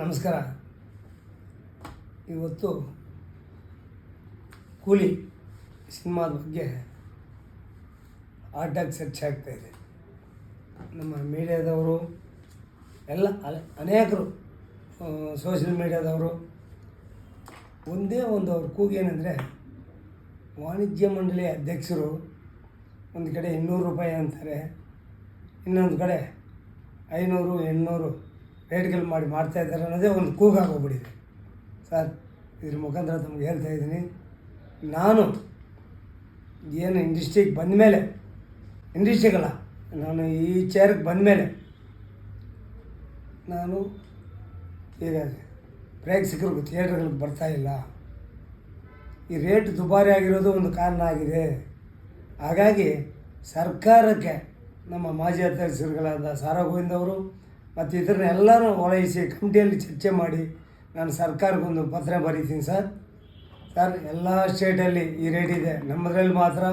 ನಮಸ್ಕಾರ. ಇವತ್ತು ಕೂಲಿ ಸಿನಿಮಾದ ಬಗ್ಗೆ ಆಟಾಗಿ ಚರ್ಚೆ ಇದೆ. ನಮ್ಮ ಮೀಡಿಯಾದವರು ಎಲ್ಲ ಅನೇಕರು ಸೋಷಿಯಲ್ ಮೀಡಿಯಾದವರು ಒಂದೇ ಒಂದು ಅವ್ರ ಕೂಗೇನೆಂದರೆ ವಾಣಿಜ್ಯ ಮಂಡಳಿ ಅಧ್ಯಕ್ಷರು ಒಂದು ಕಡೆ ಇನ್ನೂರು ರೂಪಾಯಿ ಅಂತಾರೆ, ಇನ್ನೊಂದು ಕಡೆ ಐನೂರು, ಎಂಟುನೂರು ರೇಟ್ಗಳು ಮಾಡಿ ಮಾಡ್ತಾ ಇದ್ದಾರೆ ಅನ್ನೋದೇ ಒಂದು ಕೂಗಾಗೋಗ್ಬಿಟ್ಟಿದೆ ಸರ್, ಇದ್ರ ಮುಖಾಂತರ ತಮ್ಗೆ ಹೇಳ್ತಾ ಇದ್ದೀನಿ. ನಾನು ಏನು ಇಂಡಸ್ಟ್ರಿಗೆ ಬಂದ ಮೇಲೆ ಇಂಡಸ್ಟ್ರಿಗಲ್ಲ ನಾನು ಈ ಚೇರ್ಗೆ ಬಂದ ಮೇಲೆ ನಾನು ಈಗ ಪ್ರೇಕ್ಷಕರು ಥಿಯೇಟ್ರ್ಗಳಿಗೆ ಇಲ್ಲ. ಈ ರೇಟ್ ದುಬಾರಿ ಆಗಿರೋದು ಒಂದು ಕಾರಣ ಆಗಿದೆ. ಹಾಗಾಗಿ ಸರ್ಕಾರಕ್ಕೆ ನಮ್ಮ ಮಾಜಿ ಅಧ್ಯಕ್ಷರುಗಳಾದ ಸಾರಾ ಗೋವಿಂದ್ ಅವರು ಮತ್ತು ಇದನ್ನೆಲ್ಲರೂ ಒಳಗಿಸಿ ಕಮಿಟಿಯಲ್ಲಿ ಚರ್ಚೆ ಮಾಡಿ ನಾನು ಸರ್ಕಾರಕ್ಕೊಂದು ಪತ್ರ ಬರೀತೀನಿ ಸರ್. ಸರ್, ಎಲ್ಲ ಸ್ಟೇಟಲ್ಲಿ ಈ ರೇಟ್ ಇದೆ. ನಮ್ಮದ್ರಲ್ಲಿ ಮಾತ್ರ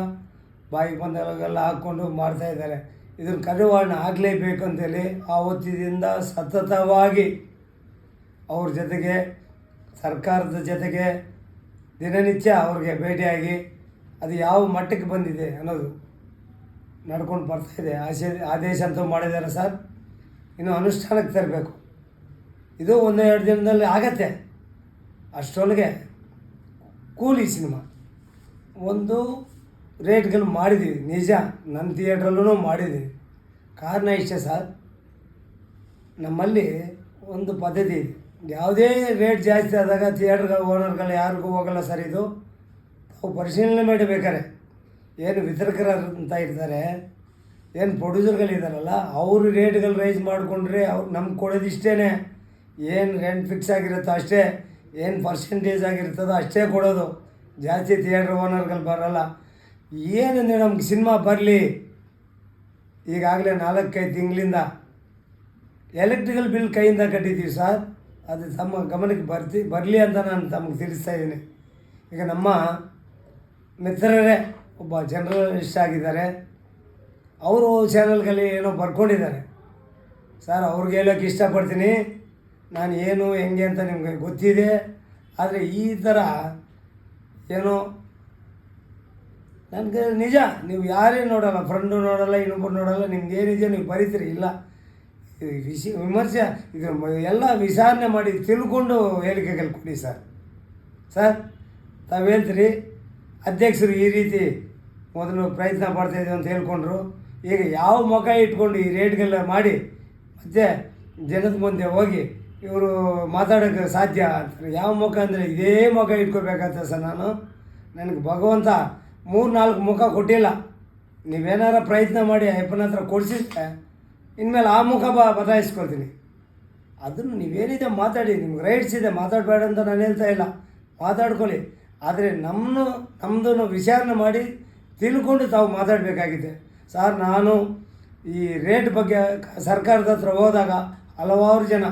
ಬಾಯಿಗೆ ಬಂದಾಗೆಲ್ಲ ಹಾಕ್ಕೊಂಡು ಮಾಡ್ತಾ ಇದ್ದಾರೆ. ಇದನ್ನು ಕಡಿವಾಣ ಆಗಲೇಬೇಕು ಅಂತೇಳಿ ಆವತ್ತಿನಿಂದ ಸತತವಾಗಿ ಅವ್ರ ಜೊತೆಗೆ, ಸರ್ಕಾರದ ಜೊತೆಗೆ ದಿನನಿತ್ಯ ಅವ್ರಿಗೆ ಭೇಟಿಯಾಗಿ ಅದು ಯಾವ ಮಟ್ಟಕ್ಕೆ ಬಂದಿದೆ ಅನ್ನೋದು ನಡ್ಕೊಂಡು ಬರ್ತಾಯಿದೆ ಆಶೆ, ಆದೇಶ ಅಂತೂ ಮಾಡಿದ್ದಾರೆ ಸರ್. ಇನ್ನು ಅನುಷ್ಠಾನಕ್ಕೆ ತರಬೇಕು. ಇದು ಒಂದು ಎರಡು ದಿನದಲ್ಲಿ ಆಗತ್ತೆ. ಅಷ್ಟೊಳಗೆ ಕೂಲಿ ಸಿನಿಮಾ. ಒಂದು ರೇಟ್ಗಳು ಮಾಡಿದ್ದೀವಿ. ನಿಜ, ನನ್ನ ಥಿಯೇಟ್ರಲ್ಲೂ ಮಾಡಿದ್ದೀವಿ. ಕಾರಣ ಇಷ್ಟೇ ಸರ್. ನಮ್ಮಲ್ಲಿ ಒಂದು ಪದ್ಧತಿ ಇದೆ. ಯಾವುದೇ ರೇಟ್ ಜಾಸ್ತಿ ಆದಾಗ ಥಿಯೇಟ್ರ್ಗಳ ಓನರ್ಗಳು ಯಾರಿಗೂ ಹೋಗಲ್ಲ ಸರ್ ಇದು. ತಾವು ಪರಿಶೀಲನೆ ಮಾಡಬೇಕಾರೆ ಏನು ವಿತರಕರಂತ ಅಂತ ಇರ್ತಾರೆ. ಏನು ಪ್ರೊಡ್ಯೂಸರ್ಗಳಿದ್ದಾರಲ್ಲ ಅವರು ರೇಟ್ಗಳು ರೈಸ್ ಮಾಡಿಕೊಂಡ್ರೆ ಅವ್ರು ನಮ್ಗೆ ಕೊಡೋದಿಷ್ಟೇ ಏನು ರೆಂಟ್ ಫಿಕ್ಸ್ ಆಗಿರುತ್ತೋ ಅಷ್ಟೇ, ಏನು ಪರ್ಸೆಂಟೇಜ್ ಆಗಿರ್ತದೋ ಅಷ್ಟೇ ಕೊಡೋದು. ಜಾಸ್ತಿ ಥಿಯೇಟ್ರ್ ಓನರ್ಗಳು ಬರಲ್ಲ. ಏನಂದರೆ ನಮ್ಗೆ ಸಿನಿಮಾ ಬರಲಿ? ಈಗಾಗಲೇ ನಾಲ್ಕೈದು ತಿಂಗಳಿಂದ. ಎಲೆಕ್ಟ್ರಿಕಲ್ ಬಿಲ್ ಕೈಯಿಂದ ಕಟ್ಟಿದ್ದೀವಿ ಸರ್ ಅದು ತಮ್ಮ ಗಮನಕ್ಕೆ ಬರ್ತಿ, ಬರಲಿ ಅಂತ ನಾನು ತಮಗೆ ತಿಳಿಸ್ತಾ ಇದ್ದೀನಿ. ಈಗ ನಮ್ಮ ಮಿತ್ರರೇ, ಒಬ್ಬ ಜರ್ನಲಿಸ್ಟ್ ಆಗಿದ್ದಾರೆ. ಅವರು ಚಾನಲ್ಗಳಲ್ಲಿ ಏನೋ ಬರ್ಕೊಂಡಿದ್ದಾರೆ. ಸರ್ ಅವ್ರಿಗೆ ಹೇಳೋಕ್ಕೆ ಇಷ್ಟಪಡ್ತೀನಿ. ನಾನು ಏನು, ಹೆಂಗೆ ಅಂತ ನಿಮಗೆ ಗೊತ್ತಿದೆ. ಆದರೆ ಈ ಥರ ಏನೋ ನನಗೆ ನಿಜ, ನೀವು ಯಾರೇ ನೋಡೋಲ್ಲ ಫ್ರೆಂಡು ನೋಡೋಲ್ಲ ಇನ್ನೊಬ್ಬರು ನೋಡೋಲ್ಲ, ನಿಮ್ಗೆ ಏನಿದೆ ನೀವು ಬರೀತೀರಿ, ಇಲ್ಲ. ಈ ವಿಷ ವಿಮರ್ಶೆ, ಇದ್ರ ಎಲ್ಲ ವಿಚಾರಣೆ ಮಾಡಿ ತಿಳ್ಕೊಂಡು ಹೇಳಿಕೆಗಳು ಕೊಡಿ ಸರ್ ಸರ್ ತಾವು ಹೇಳ್ತೀರಿ, ಅಧ್ಯಕ್ಷರು ಈ ರೀತಿ ಮೊದಲು ಪ್ರಯತ್ನ ಪಡ್ತಾಯಿದ್ದೀವಿ ಅಂತ ಹೇಳ್ಕೊಂಡ್ರು. ಈಗ ಯಾವ ಮುಖ ಇಟ್ಕೊಂಡು ಈ ರೇಟ್ಗೆಲ್ಲ ಮಾಡಿ ಮತ್ತೆ ಜನದ ಮುಂದೆ ಹೋಗಿ ಇವರು ಮಾತಾಡೋಕ್ಕೆ ಸಾಧ್ಯ ಯಾವ ಮುಖ ಅಂದರೆ ಇದೇ ಮುಖ ಇಟ್ಕೋಬೇಕಾಗ್ತದೆ ಸರ್ ನಾನು. ನನಗೆ ಭಗವಂತ ಮೂರು ನಾಲ್ಕು ಮುಖ ಕೊಟ್ಟಿಲ್ಲ. ನೀವೇನಾರ ಪ್ರಯತ್ನ ಮಾಡಿ ಅಯ್ಯಪ್ಪನ ಹತ್ರ ಕೊಡಿಸಿದ್ರೆ ಇನ್ಮೇಲೆ ಆ ಮುಖ ಬ ಬದಲಾಯಿಸ್ಕೊಳ್ತೀನಿ. ಅದನ್ನು ನೀವೇನಿದೆ ಮಾತಾಡಿ, ನಿಮ್ಗೆ ರೈಟ್ಸ್ ಇದೆ, ಮಾತಾಡಬೇಡ ಅಂತ ನಾನು ಹೇಳ್ತಾ ಇಲ್ಲ. ಮಾತಾಡ್ಕೊಳ್ಳಿ. ಆದರೆ ನಮ್ಮನ್ನು ನಮ್ಮದನ್ನು ವಿಚಾರಣೆ ಮಾಡಿ ತಿಳ್ಕೊಂಡು ತಾವು ಮಾತಾಡಬೇಕಾಗಿದೆ. ಸರ್, ನಾನು ಈ ರೇಟ್ ಬಗ್ಗೆ ಸರ್ಕಾರದ ಹತ್ರ ಹೋದಾಗ ಹಲವಾರು ಜನ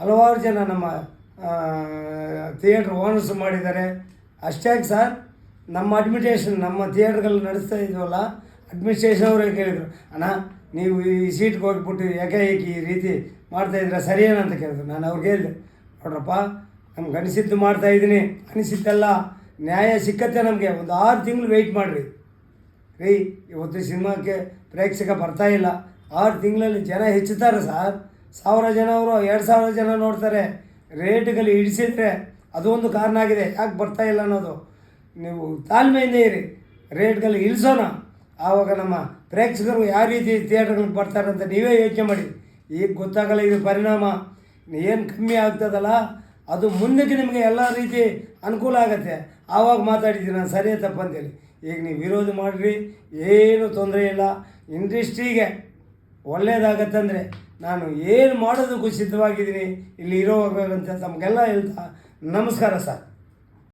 ಹಲವಾರು ಜನ ನಮ್ಮ ಥಿಯೇಟ್ರ್ ಓನರ್ಸ್ ಮಾಡಿದ್ದಾರೆ. ಅಷ್ಟೇ ಸರ್, ನಮ್ಮ ಅಡ್ಮಿನಿಸ್ಟ್ರೇಷನ್ ನಮ್ಮ ಥಿಯೇಟ್ರ್ಗಳು ನಡೆಸ್ತಾ ಇದ್ವಲ್ಲ ಅಡ್ಮಿನಿಸ್ಟ್ರೇಷನ್ ಅವರೇ ಕೇಳಿದರು, ಅಣ್ಣ, ನೀವು ಈ ಸೀಟ್ಗೆ ಹೋಗ್ಬಿಟ್ಟು ಏಕಾಏಕಿ ಈ ರೀತಿ ಮಾಡ್ತಾಯಿದ್ರೆ ಸರಿಯೇನ? ಅಂತ ಕೇಳಿದ್ರು. ನಾನು ಅವ್ರಿಗೆ ಹೇಳಿದೆ, ನೋಡ್ರಪ್ಪ, ನಮ್ಗೆ ಅನಿಸಿದ್ದು ಮಾಡ್ತಾ ಇದ್ದೀನಿ. ಅನಿಸಿದ್ದಲ್ಲ ನ್ಯಾಯ ಸಿಕ್ಕತ್ತೆ ನಮಗೆ. ಒಂದು ಆರು ತಿಂಗಳು ವೆಯ್ಟ್ ಮಾಡಿರಿ. ರೀ ಇವತ್ತು ಸಿನಿಮಾಕ್ಕೆ ಪ್ರೇಕ್ಷಕ ಬರ್ತಾ ಇಲ್ಲ. ಆರು ತಿಂಗಳಲ್ಲಿ ಜನ ಹೆಚ್ಚುತ್ತಾರೆ ಸರ್. ಸಾವಿರ ಜನ ಅವರು ಎರಡು ಸಾವಿರ ಜನ ನೋಡ್ತಾರೆ. ರೇಟ್ಗಳು ಇಡಿಸಿದ್ರೆ ಅದು ಒಂದು ಕಾರಣ ಆಗಿದೆ. ಯಾಕೆ ಬರ್ತಾ ಇಲ್ಲ ಅನ್ನೋದು. ನೀವು ತಾಳ್ಮೆಯಿಂದ ಇರಿ. ರೇಟ್ಗಳು ಇಳಿಸೋಣ. ಆವಾಗ ನಮ್ಮ ಪ್ರೇಕ್ಷಕರು ಯಾವ ರೀತಿ ಥಿಯೇಟ್ರ್ಗಳಿಗೆ ಬರ್ತಾರೆ ಅಂತ ನೀವೇ ಯೋಚನೆ ಮಾಡಿ. ಈಗ ಗೊತ್ತಾಗಲ್ಲ ಇದು ಪರಿಣಾಮ. ಏನು ಕಮ್ಮಿ ಆಗ್ತದಲ್ಲ? ಅದು ಮುಂದಕ್ಕೆ ನಿಮಗೆ ಎಲ್ಲ ರೀತಿ ಅನುಕೂಲ ಆಗುತ್ತೆ. ಆವಾಗ ಮಾತಾಡಿದ್ದೀನಿ ನಾನು ಸರಿಯೇ ತಪ್ಪಂತೇಳಿ ಈಗ ನೀವು ವಿರೋಧ ಮಾಡಿರಿ, ಏನು ತೊಂದರೆ ಇಲ್ಲ. ಇಂಡಸ್ಟ್ರಿಗೆ ಒಳ್ಳೆಯದಾಗತ್ತಂದರೆ ನಾನು ಏನು ಮಾಡೋದಕ್ಕೂ ಸಿದ್ಧವಾಗಿದ್ದೀನಿ. ಇಲ್ಲಿ ಇರೋವಾಗಂತ ತಮಗೆಲ್ಲ ಹೇಳ್ತಾ ನಮಸ್ಕಾರ ಸರ್.